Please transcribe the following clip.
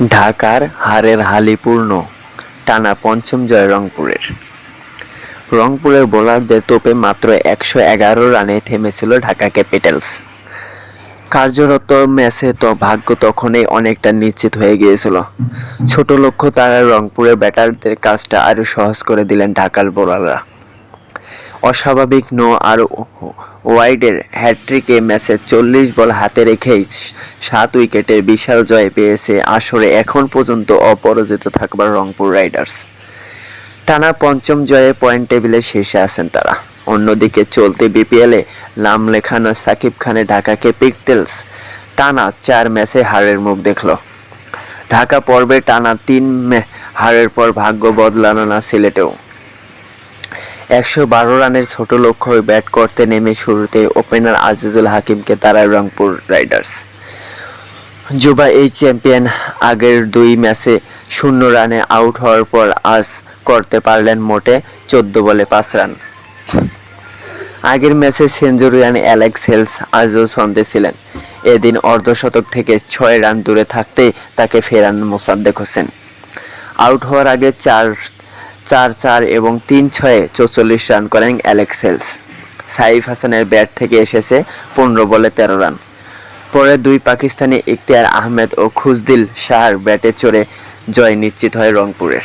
ঢাকার হারের হালি পূর্ণ, টানা পঞ্চম জয় রংপুরের। রংপুরের বোলারদের তোপে মাত্র একশো এগারো রানে থেমেছিল ঢাকা ক্যাপিটালস। কার্যরত ম্যাচে তো ভাগ্য তখনই অনেকটা নিশ্চিত হয়ে গিয়েছিল। ছোট লক্ষ্য তারা রংপুরের ব্যাটারদের কাজটা আরও সহজ করে দিলেন ঢাকার বোলাররা। অস্বাভাবিক নো আর ওয়াইডের হ্যাট্রিকে ম্যাচে চল্লিশ বল হাতে রেখেই সাত উইকেটের বিশাল জয় পেয়েছে আসরে এখন পর্যন্ত অপরাজিত থাকবার রংপুর রাইডার্স। টানা পঞ্চম জয়ে পয়েন্ট টেবিলে শীর্ষে আছেন তারা। অন্যদিকে চলতি বিপিএলে নাম লেখানো সাকিব খানে ঢাকা ক্যাপিটালস টানা চার ম্যাচে হারের মুখ দেখল। ঢাকা পর্বে টানা তিন হারের পর ভাগ্য বদলানো না সিলেটেও। একশো বারো রানের ছোট লক্ষ্য ব্যাট করতে নেমে শুরুতে ওপেনার আজিজুল হাকিমকে তারায় রংপুর রাইডার্স। যুবা এই চ্যাম্পিয়ন আগের দুই ম্যাচে শূন্য রানে আউট হওয়ার পর আজ করতে পারলেন মোটে চোদ্দ বলে পাঁচ রান। আগের ম্যাচে সেঞ্চুরিয়ান অ্যালেক্স হেলস আজও ছন্দে ছিলেন। এদিন অর্ধশতক থেকে ছয় রান দূরে থাকতেই তাকে ফেরান মোসাদ্দেক হোসেন। আউট হওয়ার আগে চার চার চার এবং তিন ছয়ে চৌচল্লিশ রান করেন অ্যালেক্সেলস সাইফ হাসানের ব্যাট থেকে এসেছে পনেরো বলে তেরো রান। পরে দুই পাকিস্তানি ইখতিয়ার আহমেদ ও খুজদিল শাহর ব্যাটে চড়ে জয় নিশ্চিত হয় রংপুরের।